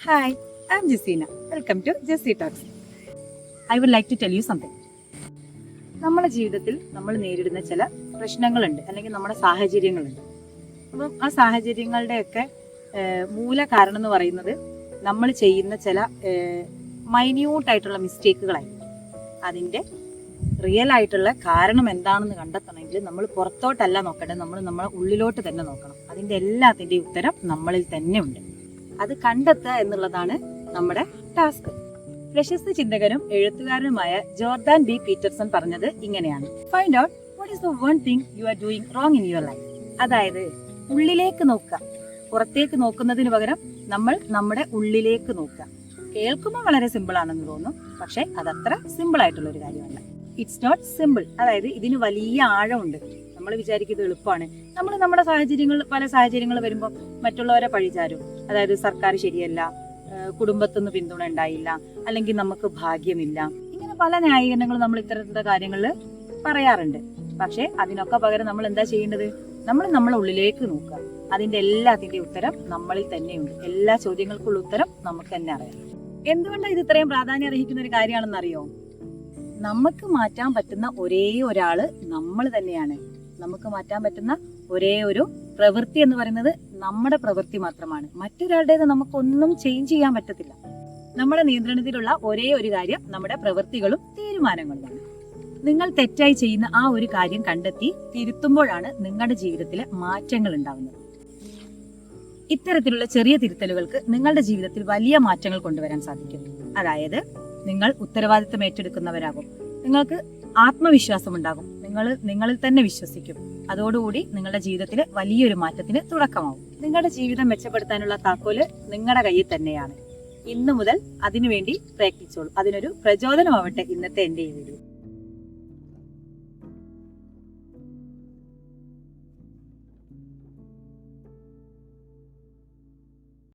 Hi, I'm Jessina. Welcome to Jessie Talks. I would like to tell you something. നമ്മുടെ ജീവിതത്തിൽ നമ്മൾ നേരിടുന്ന ചില പ്രശ്നങ്ങളുണ്ട് അല്ലെങ്കിൽ നമ്മുടെ സാഹചര്യങ്ങളുണ്ട് അപ്പം ആ സാഹചര്യങ്ങളുടെയൊക്കെ മൂല കാരണം എന്ന് പറയുന്നത് നമ്മൾ ചെയ്യുന്ന ചില മൈന്യൂട്ടായിട്ടുള്ള മിസ്റ്റേക്കുകളായിരിക്കും അതിന്റെ റിയൽ ആയിട്ടുള്ള കാരണം എന്താണെന്ന് കണ്ടെത്തണമെങ്കിൽ നമ്മൾ പുറത്തോട്ടല്ല നോക്കേണ്ടത്. നമ്മൾ നമ്മളെ ഉള്ളിലോട്ട് തന്നെ നോക്കണം. അതിന്റെ എല്ലാത്തിന്റെയും ഉത്തരം നമ്മളിൽ തന്നെ ഉണ്ട്. അത് കണ്ടെത്തുക എന്നുള്ളതാണ് നമ്മുടെ ടാസ്ക്. പ്രശസ്ത ചിന്തകനും എഴുത്തുകാരനുമായ ജോർദാൻ ബി പീറ്റർസൺ പറഞ്ഞത് ഇങ്ങനെയാണ്. Find out what is the one thing you are doing wrong in your life അതായത് ഉള്ളിലേക്ക് നോക്കുക. പുറത്തേക്ക് നോക്കുന്നതിന് പകരം നമ്മൾ നമ്മുടെ ഉള്ളിലേക്ക് നോക്കുക. കേൾക്കുമ്പോൾ വളരെ സിമ്പിൾ ആണെന്ന് തോന്നും. പക്ഷെ അതത്ര സിമ്പിൾ ആയിട്ടുള്ള ഒരു കാര്യമല്ല. ഇറ്റ്സ് നോട്ട് സിമ്പിൾ അതായത് ഇതിന് വലിയ ആഴമുണ്ട്. നമ്മൾ വിചാരിക്കുന്നത് എളുപ്പമാണ്. നമ്മൾ നമ്മുടെ സാഹചര്യങ്ങൾ പല സാഹചര്യങ്ങൾ വരുമ്പോൾ മറ്റുള്ളവരെ പഴിചാരും. അതായത് സർക്കാർ ശരിയല്ല കുടുംബത്തുനിന്ന് പിന്തുണ ഉണ്ടായില്ല അല്ലെങ്കിൽ നമുക്ക് ഭാഗ്യമില്ല. ഇങ്ങനെ പല ന്യായീകരണങ്ങൾ നമ്മൾ ഇത്തരത്തിലുള്ള കാര്യങ്ങളിൽ പറയാറുണ്ട്. പക്ഷേ അതിനൊക്കെ പകരം നമ്മൾ എന്താ ചെയ്യേണ്ടത്? നമ്മൾ നമ്മളെ ഉള്ളിലേക്ക് നോക്കുക. അതിന്റെ എല്ലാത്തിന്റെ ഉത്തരം നമ്മളിൽ തന്നെയുണ്ട്. എല്ലാ ചോദ്യങ്ങൾക്കുള്ള ഉത്തരം നമുക്ക് തന്നെ അറിയാം. എന്തുകൊണ്ടാണ് ഇത് ഇത്രയും പ്രാധാന്യം അർഹിക്കുന്ന ഒരു കാര്യമാണെന്ന് അറിയോ നമുക്ക് മാറ്റാൻ പറ്റുന്ന ഒരേ ഒരാൾ നമ്മൾ തന്നെയാണ്. നമുക്ക് മാറ്റാൻ പറ്റുന്ന ഒരേ ഒരു പ്രവൃത്തി എന്ന് പറയുന്നത് നമ്മുടെ പ്രവൃത്തി മാത്രമാണ്. മറ്റൊരാളുടേത് നമുക്കൊന്നും ചേഞ്ച് ചെയ്യാൻ പറ്റത്തില്ല. നമ്മുടെ നിയന്ത്രണത്തിലുള്ള ഒരേ ഒരു കാര്യം നമ്മുടെ പ്രവൃത്തികളും തീരുമാനങ്ങളുമാണ്. നിങ്ങൾ തെറ്റായി ചെയ്യുന്ന ആ ഒരു കാര്യം കണ്ടെത്തി തിരുത്തുമ്പോഴാണ് നിങ്ങളുടെ ജീവിതത്തിൽ മാറ്റങ്ങൾ ഉണ്ടാകുന്നത് ഇത്തരത്തിലുള്ള ചെറിയ തിരുത്തലുകൾക്ക് നിങ്ങളുടെ ജീവിതത്തിൽ വലിയ മാറ്റങ്ങൾ കൊണ്ടുവരാൻ സാധിക്കും. അതായത് നിങ്ങൾ ഉത്തരവാദിത്തം ഏറ്റെടുക്കുന്നവരാകും. നിങ്ങൾക്ക് ആത്മവിശ്വാസം ഉണ്ടാകും നിങ്ങൾ നിങ്ങളിൽ തന്നെ വിശ്വസിക്കും. അതോടുകൂടി നിങ്ങളുടെ ജീവിതത്തിൽ വലിയൊരു മാറ്റത്തിന് തുടക്കമാവും. നിങ്ങളുടെ ജീവിതം മെച്ചപ്പെടുത്താനുള്ള താക്കോൽ നിങ്ങളുടെ കയ്യിൽ തന്നെയാണ്. ഇന്നു മുതൽ അതിനുവേണ്ടി പ്രയത്നിച്ചോളൂ. അതിനൊരു പ്രചോദനമാവട്ടെ ഇന്നത്തെ എന്റെ ഈ വീഡിയോ.